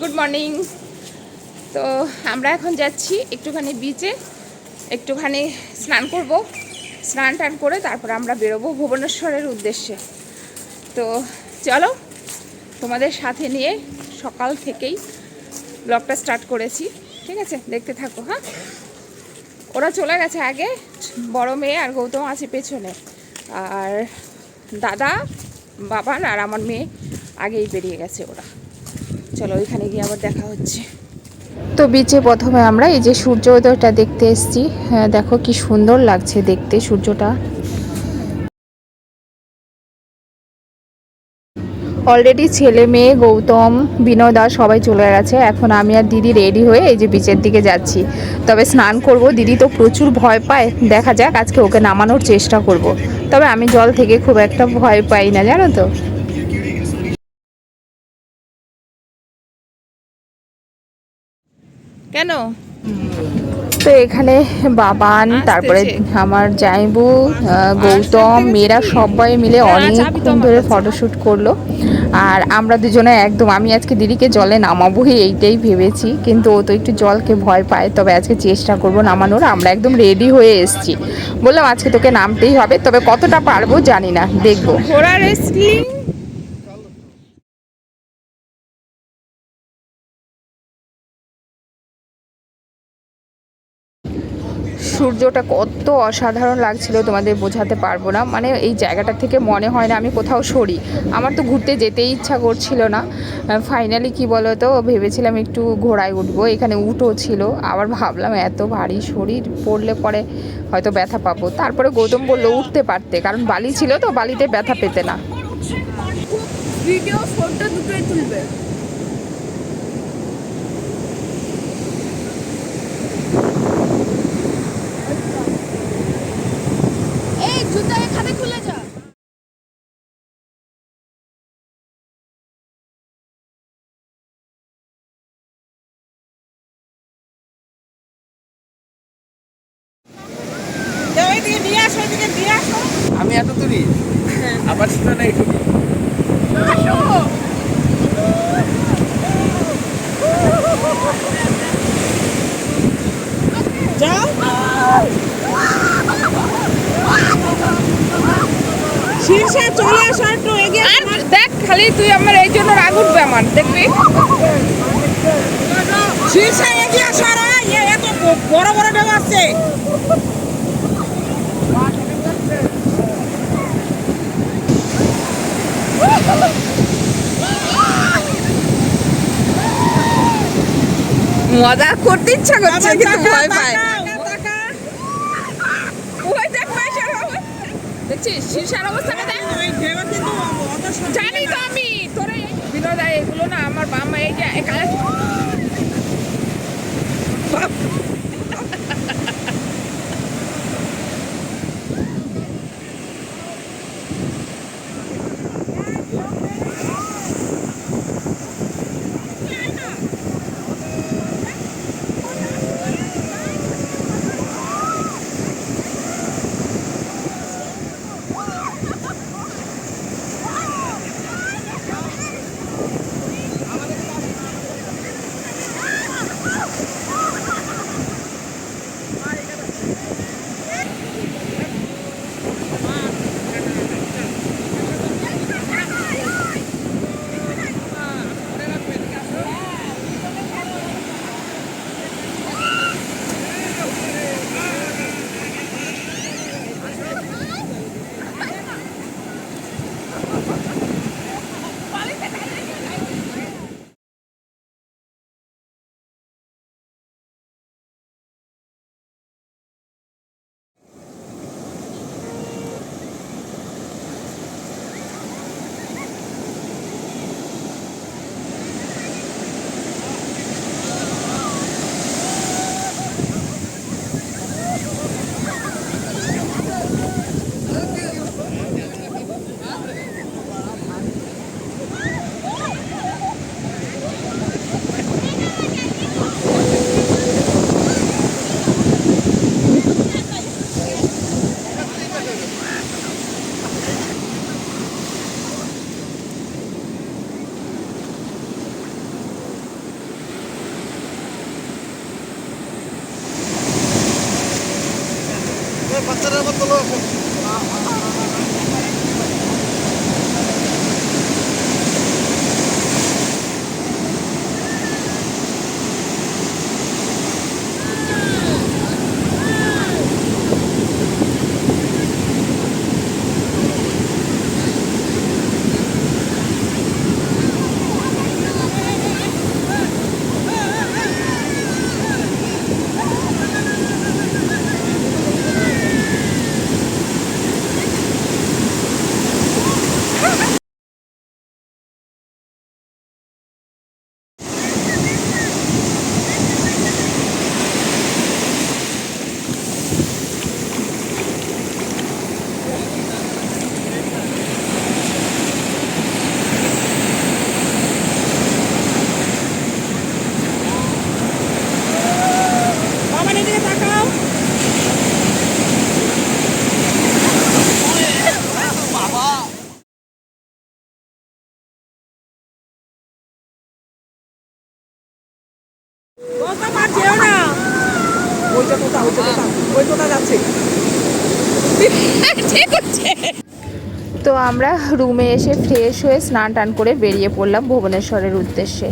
Good morning তো আমরা এখন যাচ্ছি একটুখানি বিচে একটুখানি স্নান করব। স্নান টান করে তারপর আমরা বেরোবো ভুবনেশ্বরের উদ্দেশ্যে। তো চলো, তোমাদের সাথে নিয়ে সকাল থেকেই ব্লগটা স্টার্ট করেছি। ঠিক আছে? দেখতে থাকো হ্যাঁ? ওরা চলে গেছে আগে, বড় মেয়ে আর গৌতম আছে পেছনে। আর দাদা বাবান আর আমার মেয়ে আগেই বেরিয়ে গেছে ওরা। চলো, ওইখানে গিয়ে আবার দেখা হচ্ছে। তো বিচে প্রথমে আমরা এই যে সূর্য উদয়টা দেখতে এসেছি। হ্যাঁ দেখো কি সুন্দর লাগছে দেখতে সূর্যটা। অলরেডি ছেলে মেয়ে, গৌতম, বিনোদা সবাই চলে গেছে। এখন আমি আর দিদি রেডি হয়ে এই যে বিচের দিকে যাচ্ছি। তবে স্নান করব। দিদি তো প্রচুর ভয় পায়। দেখা যাক আজকে ওকে নামানোর চেষ্টা করব। তবে আমি জল থেকে খুব একটা ভয় পাই না, জানো তো? কেন? তো এখানে বাবান তারপরে আমার জাইবু গৌতম মেয়েরা সবাই মিলে অনেকক্ষণ ধরে ফটোশ্যুট করল। আর আমরা দুজনে একদম আমি আজকে দিদিকে জলে নামাবোই এইটাই ভেবেছি। কিন্তু ও তো একটু জলকে ভয় পায় তবে আজকে চেষ্টা করব নামানোর। আমরা একদম রেডি হয়ে এসেছি। বললাম আজকে তোকে নামতেই হবে তবে কতটা পারব জানি না দেখব। ঘোড়া রেসলিং সূর্যটা কত অসাধারণ লাগছিল তোমাদের বোঝাতে পারব না। মানে এই জায়গাটা থেকে মনে হয় না আমি কোথাও সরি। আমার তো ঘুরতে যেতেই ইচ্ছা করছিল না। ফাইনালি কি তো ভেবেছিলাম একটু ঘোড়ায় উঠবো। এখানে উঠো ছিল। আবার ভাবলাম এত ভারী শরীর, পড়লে পরে হয়তো ব্যথা পাবো। তারপরে গৌতম বলল, উঠতে পারতে। কারণ বালি ছিল তো, বালিতে ব্যথা পেতে না। ভিডিও ফটো দুটোই তুলবে এই জুতা এখানে খুলে যা আমি এত তুলি আবার শুনে না একটু চলে আসো একটু এগিয়ে আর দেখ খালি তুই আমার এই জন্য রাগ উঠবে আমার দেখবি? শীর্ষে এগিয়ে আসো আর এত বড় বড় ঢেউ আসছে। মজা করতে ইচ্ছা করছে কিন্তু ভয় পায় তাকা, তাকা। ওই দেখ পয়সার অবস্থা দেখছিস? শীর্ষার অবস্থাটা দেখ জানি তো আমি তোরে। বিনোদা এগুলো না আমার বাবা এই যে এখানে তো আমরা রুমে এসে ফ্রেশ হয়ে স্নান টান করে বেরিয়ে পড়লাম ভুবনেশ্বরের উদ্দেশ্যে।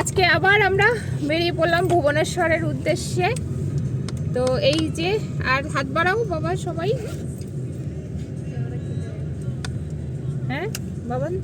আজকে আবার আমরা বেরিয়ে পড়লাম ভুবনেশ্বরের উদ্দেশ্যে। তো এই যে, আর হাত বাড়াও বাবা সবাই। হ্যাঁ বাবান?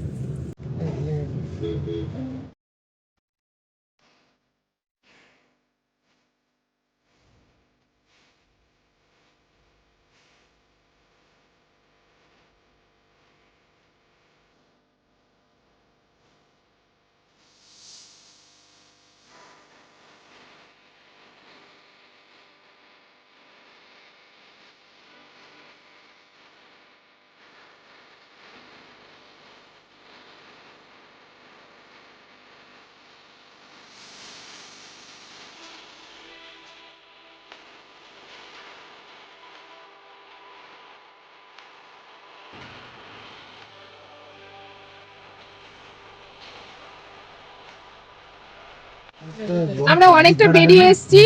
আমরা অনেকটা বেরিয়ে এসেছি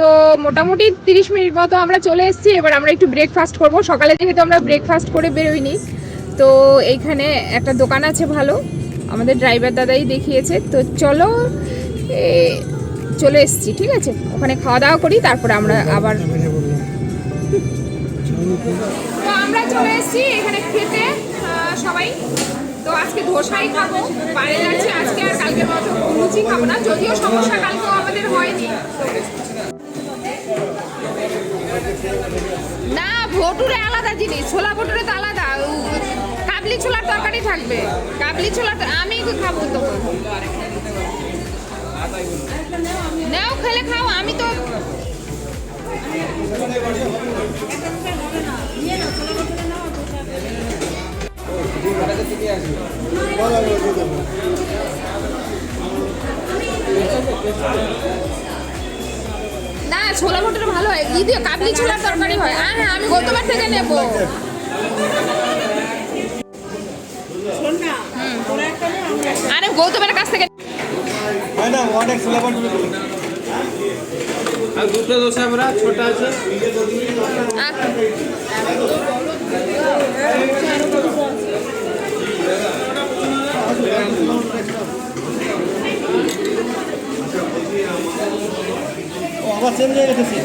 তো মোটামুটি তিরিশ মিনিট মতো আমরা চলে এসেছি। এবার আমরা একটু ব্রেকফাস্ট করব। সকালে যেহেতু আমরা ব্রেকফাস্ট করে বেরোইনি, তো এইখানে একটা দোকান আছে ভালো, আমাদের ড্রাইভার দাদাই দেখিয়েছে। তো চলো চলে এসেছি, ঠিক আছে? ওখানে খাওয়া দাওয়া করি, তারপরে আমরা আবার আমরা চলে এসেছি এখানে খেতে সবাই। তো আজকে ধোসাই খাব, বাইরে যাচ্ছি, আজকে আর কালকে মতো লুচি খাব না, যদিও সমস্যা কালকেও আমাদের হয়নি। না, ভটুরে আলাদা জিনিস, ছোলা ভটুরে তো আলাদা কাবলি ছোলার তরকারি থাকবে। কাবলি ছোলার তো- আমি খাব তো। নাও, খেলে খাও, আমি তো না ছোলা ভটুরে ভালো হয়। দিয়ে কাবলি ছোলার তরকারি হয়। হ্যাঁ হ্যাঁ আমি গতবার থেকে নেব। শোন না তোরা একটা নে, আমরা একটা আরে গৌতমের কাছ থেকে অনেক ফ্লেভার আর দুটো দোসা আমরা ছোট আছে। আবার চেঞ্জ হয়ে গেছে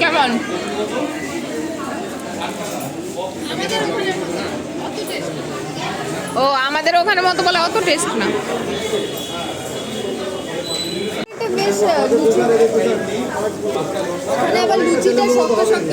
কেমন? ও আমাদের ওখানে মতো বলে অত টেস্ট না। বেশ লুচি। আবার লুচিটা শক্ত শক্ত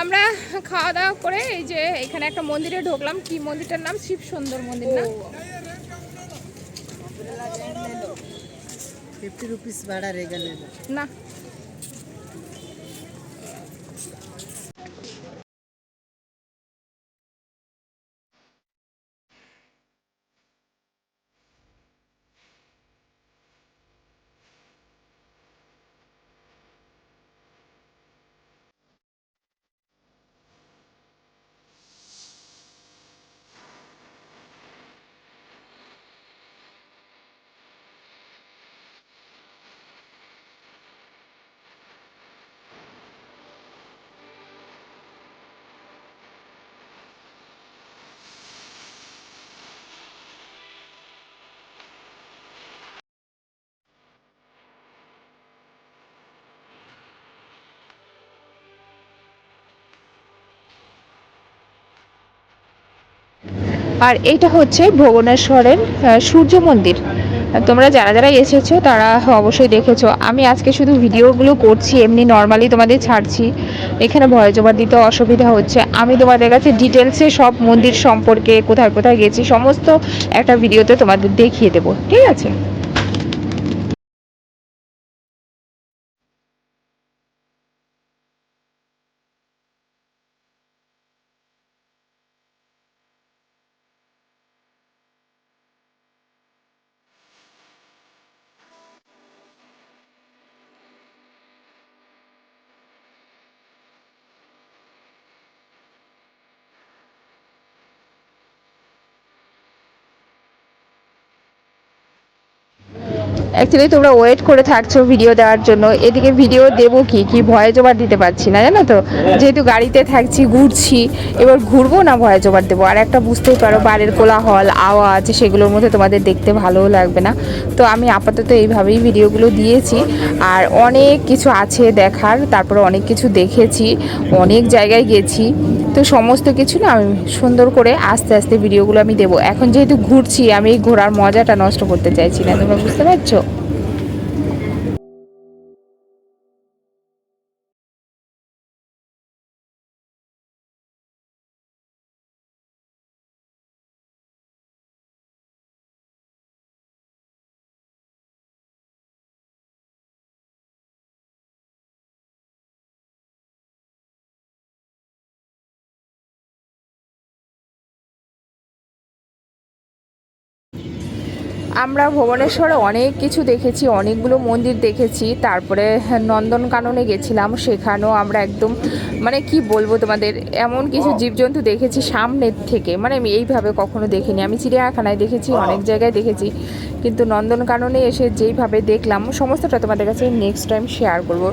আমরা খাওয়া দাওয়া করে এই যে এখানে একটা মন্দিরে ঢুকলাম। কি মন্দিরটার নাম? শিব সুন্দর মন্দির না? ফিফটি রুপিস ভাড়া রেগে না। আর এটা হচ্ছে ভুবনেশ্বরের সূর্য মন্দির। তোমরা যারা যারা এসেছ তারা অবশ্যই দেখেছ। আমি আজকে শুধু ভিডিওগুলো করছি, এমনি নর্মালি তোমাদের ছাড়ছি। এখানে ভয় জমা দিতে অসুবিধা হচ্ছে। আমি তোমাদের কাছে ডিটেলসে সব মন্দির সম্পর্কে কোথায় কোথায় গেছি, সমস্ত একটা ভিডিওতে তোমাদের দেখিয়ে দেবো। ঠিক আছে? অ্যাকচুয়ালি তোমরা ওয়েট করে থাকছো ভিডিও দেওয়ার জন্য। এদিকে ভিডিও দেবো কি? কি ভয়ে জোবার দিতে পারছি না, জানো তো? যেহেতু গাড়িতে থাকছি, ঘুরছি, এবার ঘুরবো না ভয়ে জোবার দেবো? আর একটা বুঝতেই পারো, বাড়ির কোলাহল, আওয়াজ, সেগুলোর মধ্যে তোমাদের দেখতে ভালোও লাগবে না। তো আমি আপাতত এইভাবেই ভিডিওগুলো দিয়েছি। আর অনেক কিছু আছে দেখার, তারপরে অনেক কিছু দেখেছি, অনেক জায়গায় গেছি। তো সমস্ত কিছু না আমি সুন্দর করে আস্তে আস্তে ভিডিওগুলো আমি দেবো। এখন যেহেতু ঘুরছি, আমি ঘোরার মজাটা নষ্ট করতে চাইছি না, তোমরা বুঝতে পারছ? আমরা ভুবনেশ্বরে অনেক কিছু দেখেছি অনেকগুলো মন্দির দেখেছি তারপরে নন্দনকাননে গেছিলাম সেখানেও আমরা একদম মানে কি বলব তোমাদের এমন কিছু জীবজন্তু দেখেছি সামনের থেকে মানে আমি এইভাবে কখনো দেখিনি। আমি চিড়িয়াখানায় দেখেছি অনেক জায়গায় দেখেছি কিন্তু নন্দনকাননে এসে যেইভাবে দেখলাম সমস্তটা তোমাদের কাছে নেক্সট টাইম শেয়ার করব।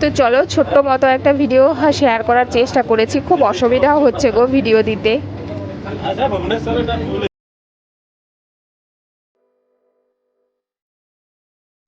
তো চলো, ছোট্ট মতো একটা ভিডিও শেয়ার করার চেষ্টা করেছি। খুব অসুবিধাও হচ্ছে গো ভিডিও দিতে।